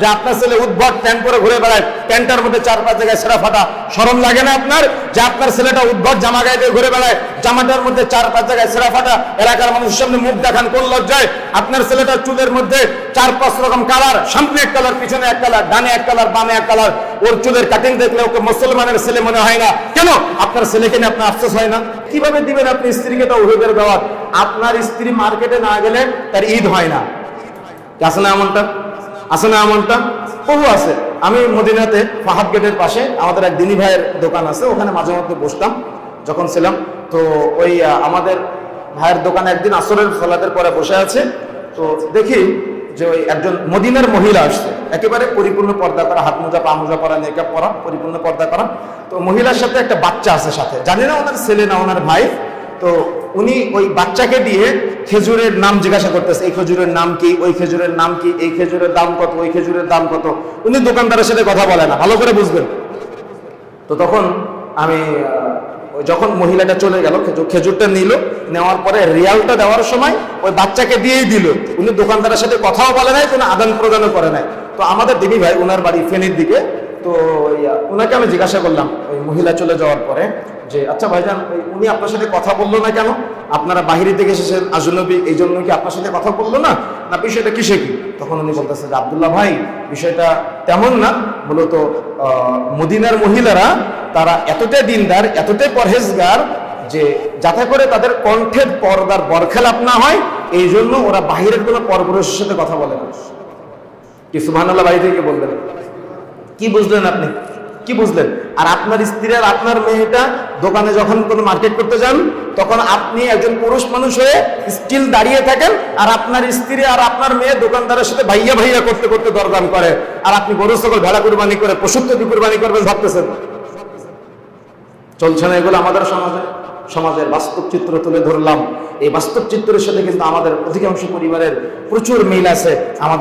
যে আপনার ছেলে উদ্ভট প্যান্ট পরে ঘুরে বেড়ায় প্যান্টের মধ্যে চার পাঁচ জায়গায় সেরা ফাটা। সরম লাগে না আপনার? যে আপনার ছেলেটা উদ্ভট জামা গায়ে দিয়ে ঘুরে বেড়ায়, জামাটার মধ্যে চার পাঁচ জায়গায় সেরা ফাটা। এলাকার মানুষের সামনে মুখ দেখান কোন লজ্জায়? আপনার ছেলেটা চুলের মধ্যে চার পাঁচ রকম কালার, সামনে এক কালার, পিছনে এক কালার, ডানে এক কালার, বামে এক কালার। ওর চুলের কাটিং দেখলে ওকে মুসলমানের ছেলে মনে হয় না। কেন? আপনার ছেলেকে নিয়ে আপনার আফসোস হয় না? কীভাবে দিবেন আপনি স্ত্রীকে তো অভিযোগের দাওয়াত আপনার স্ত্রী মার্কেটে না গেলে তার ঈদ হয় না। আছে না এমনটা? আছে না এমনটা? বহু আছে। আমি মদিনাতে ফাহাদ গেটের পাশে আমাদের এক দিনী ভাইয়ের দোকান আছে, ওখানে মাঝে মধ্যে বসতাম যখন ছিলাম। তো ওই আমাদের ভাইয়ের দোকানে একদিন আসরের ফলাতের পরে বসে আছে। তো দেখি যে ওই একজন মদিনার মহিলা আসছে। একেবারে পরিপূর্ণ পর্দা করা, হাত মোজা, পা মোজা পরা মেকআপ পরা, পরিপূর্ণ পর্দা করা। তো মহিলার সাথে একটা বাচ্চা আছে সাথে। জানি না ওনার ছেলে না ওনার ভাই। তো উনি ওই বাচ্চাকে দিয়ে খেজুরের নাম জিজ্ঞাসা করতেছে, এই খেজুরের নাম কি? ওই খেজুরের নাম কি? এই খেজুরের দাম কত? ওই খেজুরের দাম কত? উনি দোকানদারের সাথে কথা বলে না, ভালো করে বুঝবেন। তো তখন আমি যখন মহিলাটা চলে গেল খেজুরটা নিল, নেওয়ার পরে রিয়ালটা দেওয়ার সময় ওই বাচ্চাকে দিয়েই দিল। উনি দোকানদারের সাথে কথাও বলে নাই, কোনো আদান প্রদানও করে নাই। তো আমাদের দিদি ভাই ওনার বাড়ি ফেনীর দিকে, তো ওনাকে আমি জিজ্ঞাসা করলাম, ওই মহিলা চলে যাওয়ার পরে যে আচ্ছা ভাইজান উনি আপনার সাথে কথা বলল না কেন? আপনারা বাহিরে থেকে এসেছেন আজনবী এই জন্য কি আপনার সাথে কথা বলল না? না বিষয়টা কিসে কি? তখন উনি বলতেছে যে আবদুল্লাহ ভাই বিষয়টা তেমন না। মূলত মদিনার মহিলারা তারা এতটাই দিনদার এতটাই পরহেজগার যে যাতে করে তাদের কণ্ঠের পর্দার বরখেলাপ না হয় এই জন্য ওরা বাহিরের কোনো পরপুরুষের সাথে কথা বলে না। কি সুবহানাল্লাহ বাড়ি থেকে বললেন? কি বুঝলেন আপনি? কি বুঝলেন? আর আপনার স্ত্রী আর আপনার মেয়েটা দোকানে যখন কোনো মার্কেট করতে যান, তখন আপনি একজন পুরুষ মানুষ হয়ে স্টিল দাঁড়িয়ে থাকেন আর আপনার স্ত্রী আর আপনার মেয়ে দোকানদারের সাথে ভাইয়া ভাইয়া করতে করতে দরদাম করে। আর আপনি গরু সকল ভেড়া কুরবানি করে পশুত্ব কুরবানি করবেন ভাবতেছেন। চলছে না এগুলো আমাদের সমাজে? সমাজের বাস্তব চিত্র তুলে ধরলাম। এই বাস্তব চিত্রের সাথে কিন্তু আমাদের অধিকাংশ পরিবারের প্রচুর মিল আছে। আমাদের